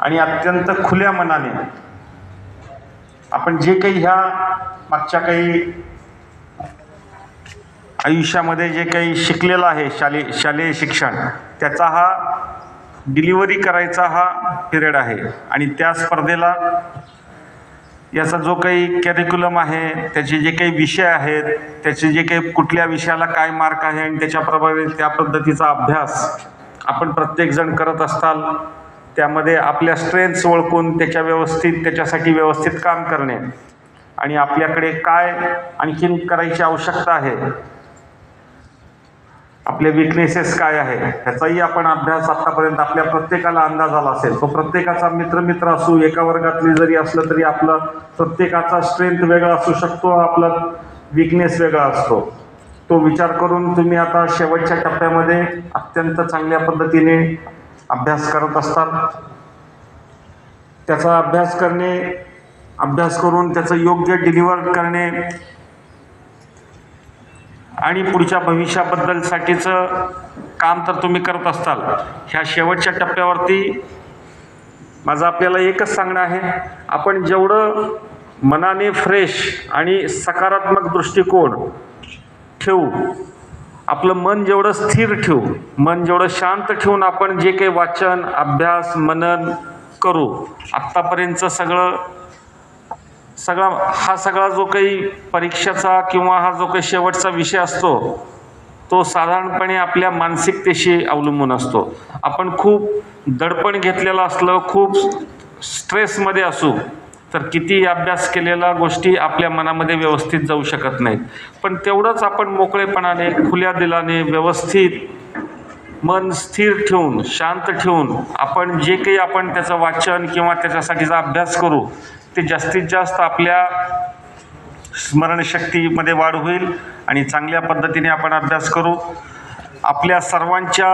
आणि अत्यंत खुल्या मनाने आपण जे काही ह्या मागच्या काही आयुष्यामध्ये जे काही शिकलेलं आहे शालेय शालेय शिक्षण त्याचा हा डिलिव्हरी करायचा हा पिरियड आहे. आणि त्या स्पर्धेला याचा जो काही कॅरिक्युलम आहे त्याचे जे काही विषय आहेत त्याचे जे काही कुठल्या विषयाला काय मार्क आहे आणि त्याच्याप्रमाणे त्या पद्धतीचा अभ्यास आपण प्रत्येकजण करत असताल त्यामध्ये आपल्या स्ट्रेंथ्स ओळखून त्याच्या व्यवस्थित त्याच्यासाठी व्यवस्थित काम करणे. आणि आपल्याकडे काय आणखीन करायची आवश्यकता आहे? आपले विकनेसेस काय आहे? ह्याचाही आपण अभ्यास आत्तापर्यंत आपल्या प्रत्येकाला अंदाज आला असेल. तो प्रत्येकाचा मित्र मित्र असू एका वर्गातली जरी असलं तरी आपलं प्रत्येकाचा स्ट्रेंथ वेगळा असू शकतो आपला विकनेस वेगळा असतो. तो विचार करून तुम्ही आता शेवटच्या टप्प्यामध्ये अत्यंत चांगल्या पद्धतीने अभ्यास करत असतात. त्याचा अभ्यास करणे अभ्यास करून त्याचं योग्य डिलिव्हर करणे आणि पुढच्या भविष्याबद्दलसाठीचं काम तर तुम्ही करत असताल. ह्या शेवटच्या टप्प्यावरती माझं आपल्याला एकच सांगणं आहे आपण जेवढं मनाने फ्रेश आणि सकारात्मक दृष्टिकोन ठेवू आपलं मन जेवढं स्थिर ठेवू मन जेवढं शांत ठेवून आपण जे काही वाचन अभ्यास मनन करू आत्तापर्यंतचं सगळं सगळा हा सगळा जो काही परीक्षेचा किंवा हा जो काही शेवटचा विषय असतो तो साधारणपणे आपल्या मानसिकतेशी अवलंबून असतो. आपण खूप दडपण घेतलेलं असलं खूप स्ट्रेसमध्ये असू तर किती अभ्यास केलेल्या गोष्टी आपल्या मनामध्ये व्यवस्थित जाऊ शकत नाहीत. पण तेवढंच आपण मोकळेपणाने खुल्या दिलाने व्यवस्थित मन स्थिर ठेवून शांत ठेवून आपण जे काही आपण त्याचं वाचन किंवा त्याच्यासाठीचा अभ्यास करू ते जास्तीत जास्त आपल्या स्मरणशक्तीमध्ये वाढ होईल आणि चांगल्या पद्धतीने आपण अभ्यास करू. आपल्या सर्वांच्या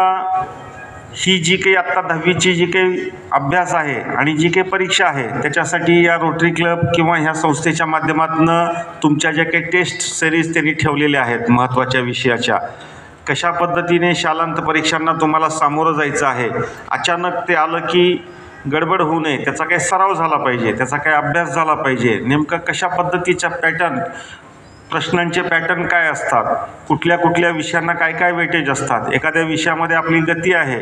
ही जी काही आत्ता दहावीची जी काही अभ्यास आहे आणि जी काही परीक्षा आहे त्याच्यासाठी या रोटरी क्लब किंवा ह्या संस्थेच्या माध्यमातून तुमच्या ज्या काही टेस्ट सिरीज त्यांनी ठेवलेल्या आहेत महत्त्वाच्या विषयाच्या कशा पद्धतीने शालांत परीक्षांना तुम्हाला सामोरं जायचं आहे अचानक ते आलं की गडबड होऊ नये त्याचा काही सराव झाला पाहिजे त्याचा काही अभ्यास झाला पाहिजे नेमकं कशा पद्धतीच्या पॅटर्न प्रश्नांचे पॅटर्न काय असतात? कुठल्या कुठल्या विषयांना काय काय वेटेज असतात? एखाद्या विषयामध्ये आपली गती आहे.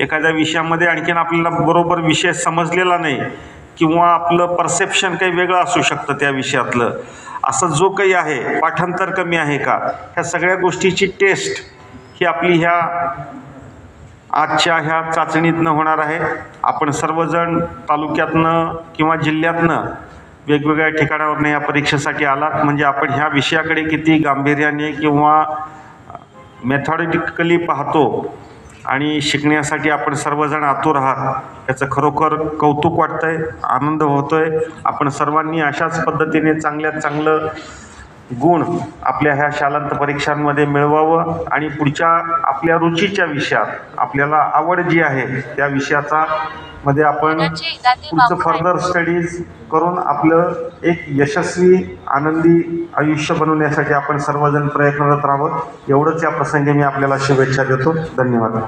एखाद्या विषयामध्ये आणखीन आपल्याला बरोबर विषय समजलेला नाही किंवा आपलं परसेप्शन काही वेगळं असू शकतं त्या विषयातलं. असं जो काही आहे पाठांतर कमी आहे का? ह्या सगळ्या गोष्टीची टेस्ट ही आपली ह्या आजच्या ह्या चाचणीतनं होणार आहे. आपण सर्वजण तालुक्यातनं किंवा जिल्ह्यातनं वेगवेगळ्या ठिकाणावरून या परीक्षेसाठी आलात. म्हणजे आपण ह्या विषयाकडे किती गांभीर्याने किंवा मेथॉडिटिकली पाहतो आणि शिकण्यासाठी आपण सर्वजण आतुर आहात याचं खरोखर कौतुक वाटतं आहे आनंद होतो आहे आपण सर्वांनी अशाच पद्धतीने चांगल्यात चांगलं गुण आपल्या ह्या शालांत परीक्षांमध्ये मिळवावं आणि पुढच्या आपल्या रुचीच्या विषयात आपल्याला आवड जी आहे त्या विषयाचा मध्ये आपण पुढचं फर्दर स्टडीज करून आपलं एक यशस्वी आनंदी आयुष्य बनवण्यासाठी आपण सर्वजण प्रयत्नरत राहावं. एवढंच या प्रसंगी मी आपल्याला शुभेच्छा देतो. धन्यवाद.